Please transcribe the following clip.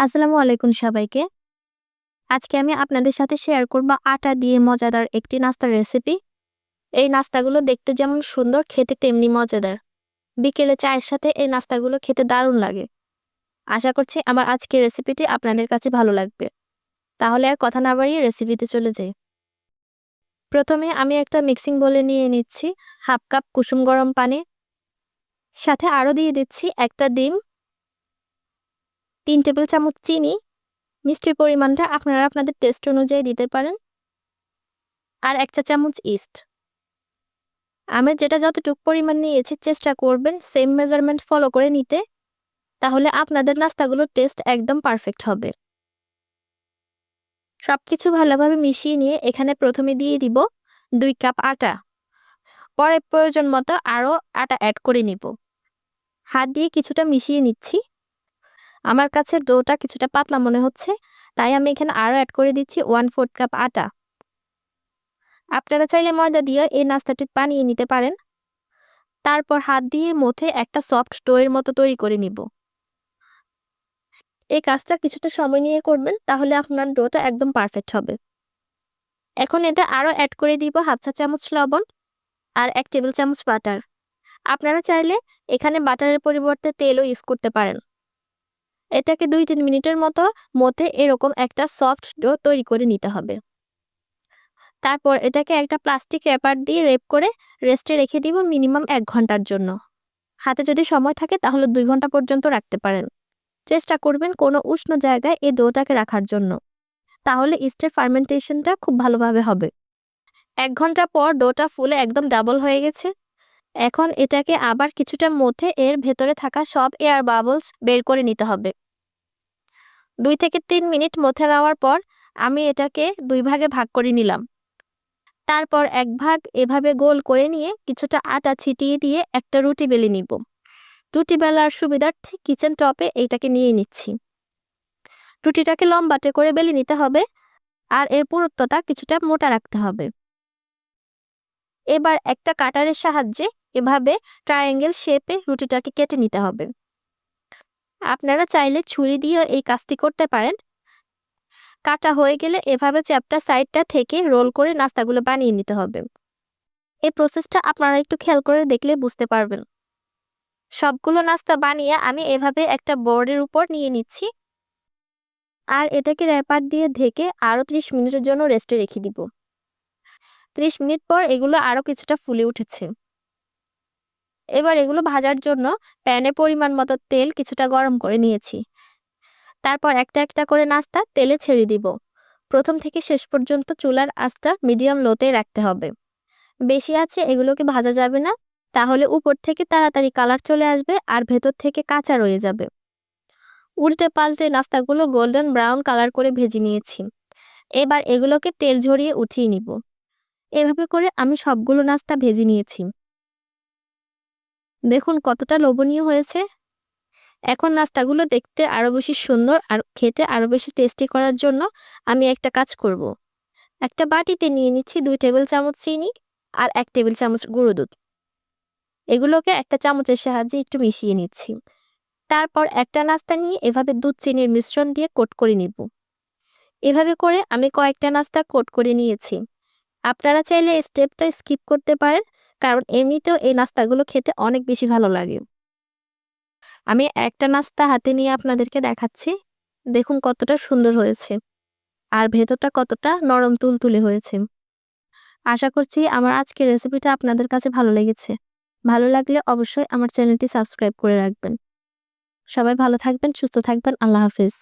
আসসালামু আলাইকুম সবাইকে। আজকে আমি আপনাদের সাথে শেয়ার করব আটা দিয়ে মজাদার একটি নাস্তার রেসিপি এই নাস্তাগুলো দেখতে যেমন সুন্দর, খেতে তেমনি মজাদার। বিকেলে চায়ের সাথে এই নাস্তাগুলো খেতে দারুণ লাগে। আশা করছি আমার আজকের রেসিপিটি আপনাদের কাছে ভালো লাগবে। তাহলে আর কথা না বাড়িয়ে রেসিপিতে চলে যাই। প্রথমে আমি একটা মিক্সিং বলে নিয়ে নিচ্ছি, হাফ কাপ কুসুম গরম পানি। সাথে আরও দিয়ে দিচ্ছি একটা ডিম। তিন টেবিল চামচ চিনি। মিষ্টির পরিমাণটা আপনারা আপনাদের টেস্ট অনুযায়ী দিতে পারেন। আর এক চা চামচ ইস্ট আমি যেটা যতটুক পরিমাণ নিয়েছি চেষ্টা করবেন সেম মেজারমেন্ট ফলো করে নিতে। তাহলে আপনাদের নাস্তাগুলোর টেস্ট একদম পারফেক্ট হবে। সব কিছু ভালোভাবে মিশিয়ে নিয়ে এখানে প্রথমে দিয়ে দিব দুই কাপ আটা। পরে প্রয়োজন মতো আরও আটা অ্যাড করে নিব। হাত দিয়ে কিছুটা মিশিয়ে নিচ্ছি। আমার কাছে ডোটা কিছুটা পাতলা মনে হচ্ছে, তাই আমি এখানে আরও অ্যাড করে দিচ্ছি ওয়ান ফোর্থ কাপ আটা। আপনারা চাইলে ময়দা দিয়ে এই নাস্তাটি বানিয়ে নিতে পারেন। তারপর হাত দিয়ে মথে একটা সফট ডোয়ের মতো তৈরি করে নিব। এই কাজটা কিছুটা সময় নিয়ে করবেন, তাহলে আপনার ডোটা একদম পারফেক্ট হবে। এখন এটা আরও অ্যাড করে দিব হাফ চা চামচ লবণ আর এক টেবিল চামচ বাটার আপনারা চাইলে এখানে বাটারের পরিবর্তে তেলও ইউজ করতে পারেন। এটাকে দুই তিন মিনিটের মতো মধ্যে এরকম একটা সফট ডো তৈরি করে নিতে হবে। তারপর এটাকে একটা প্লাস্টিক র্যাপার দিয়ে রেপ করে রেস্টে রেখে দিব মিনিমাম এক ঘণ্টার জন্য। হাতে যদি সময় থাকে তাহলে দুই ঘণ্টা পর্যন্ত রাখতে পারেন। চেষ্টা করবেন কোনো উষ্ণ জায়গায় এই ডোটাকে রাখার জন্য। তাহলে ইস্টের ফার্মেন্টেশনটা খুব ভালোভাবে হবে। এক ঘণ্টা পর ডোটা ফুলে একদম ডাবল হয়ে গেছে। এখন এটাকে আবার কিছুটা মধ্যে এর ভেতরে থাকা সব এয়ার বাবলস বের করে নিতে হবে। দুই থেকে তিন মিনিট মথে নেওয়ার পর আমি এটাকে দুই ভাগে ভাগ করে নিলাম। তারপর এক ভাগ এভাবে গোল করে নিয়ে কিছুটা আটা ছিটিয়ে দিয়ে একটা রুটি বেলে নিব। রুটি বেলার সুবিধার্থে কিচেন টপে এইটাকে নিয়ে নিচ্ছি। রুটিটাকে লম্বাটে করে বেলে নিতে হবে আর এর পুরুত্বটা কিছুটা মোটা রাখতে হবে। এবার একটা কাটারের সাহায্যে এভাবে ট্রায়াঙ্গেল শেপে রুটিটাকে কেটে নিতে হবে। আপনারা চাইলে ছুরি দিয়েও এই কাজটি করতে পারেন। কাটা হয়ে গেলে এভাবে চ্যাপটা সাইডটা থেকে রোল করে নাস্তাগুলো বানিয়ে নিতে হবে। এই প্রসেসটা আপনারা একটু খেয়াল করে দেখলে বুঝতে পারবেন। সবগুলো নাস্তা বানিয়ে আমি এভাবে একটা বোর্ডের উপর নিয়ে নিচ্ছি। আর এটাকে র্যাপার দিয়ে ঢেকে আরও ত্রিশ মিনিটের জন্য রেস্টে রেখে দিব। ত্রিশ মিনিট পর এগুলো আরও কিছুটা ফুলে উঠেছে। এবার এগুলো ভাজার জন্য প্যানে পরিমাণ মতো তেল কিছুটা গরম করে নিয়েছি। তারপর একটা একটা করে নাস্তা তেলে ছেড়ে দিব। প্রথম থেকে শেষ পর্যন্ত চুলার আঁচটা মিডিয়াম লোতে রাখতে হবে। বেশি আছে এগুলোকে ভাজা যাবে না, তাহলে উপর থেকে তাড়াতাড়ি কালার চলে আসবে আর ভেতর থেকে কাঁচা রয়ে যাবে। উল্টে পাল্টে নাস্তাগুলো গোল্ডেন ব্রাউন কালার করে ভেজে নিয়েছি। এবার এগুলোকে তেল ঝরিয়ে উঠিয়ে নিব। এভাবে করে আমি সবগুলো নাস্তা ভেজে নিয়েছি। দেখুন কতটা লোভনীয় হয়েছে। এখন নাস্তাগুলো দেখতে আরও বেশি সুন্দর আর খেতে আরও বেশি টেস্টি করার জন্য আমি একটা কাজ করব। একটা বাটিতে নিয়ে নিচ্ছি দুই টেবিল চামচ চিনি আর এক টেবিল চামচ গুঁড়ো দুধ। এগুলোকে একটা চামচের সাহায্যে একটু মিশিয়ে নিচ্ছি। তারপর একটা নাস্তা নিয়ে এভাবে দুধ চিনির মিশ্রণ দিয়ে কোট করে নিব। এভাবে করে আমি কয়েকটা নাস্তা কোট করে নিয়েছি। আপনারা চাইলে স্টেপটা স্কিপ করতে পারেন। কারণ এমনিতেও এই নাস্তাগুলো খেতে অনেক বেশি ভালো লাগে। আমি একটা নাস্তা হাতে নিয়ে আপনাদেরকে দেখাচ্ছি। দেখুন কতটা সুন্দর হয়েছে। আর ভেতরটা কতটা নরম তুলতুলে হয়েছে। আশা করছি আমার আজকের রেসিপিটা আপনাদের কাছে ভালো লেগেছে। ভালো লাগলে অবশ্যই আমার চ্যানেলটি সাবস্ক্রাইব করে রাখবেন। সবাই ভালো থাকবেন, সুস্থ থাকবেন। আল্লাহ হাফিজ।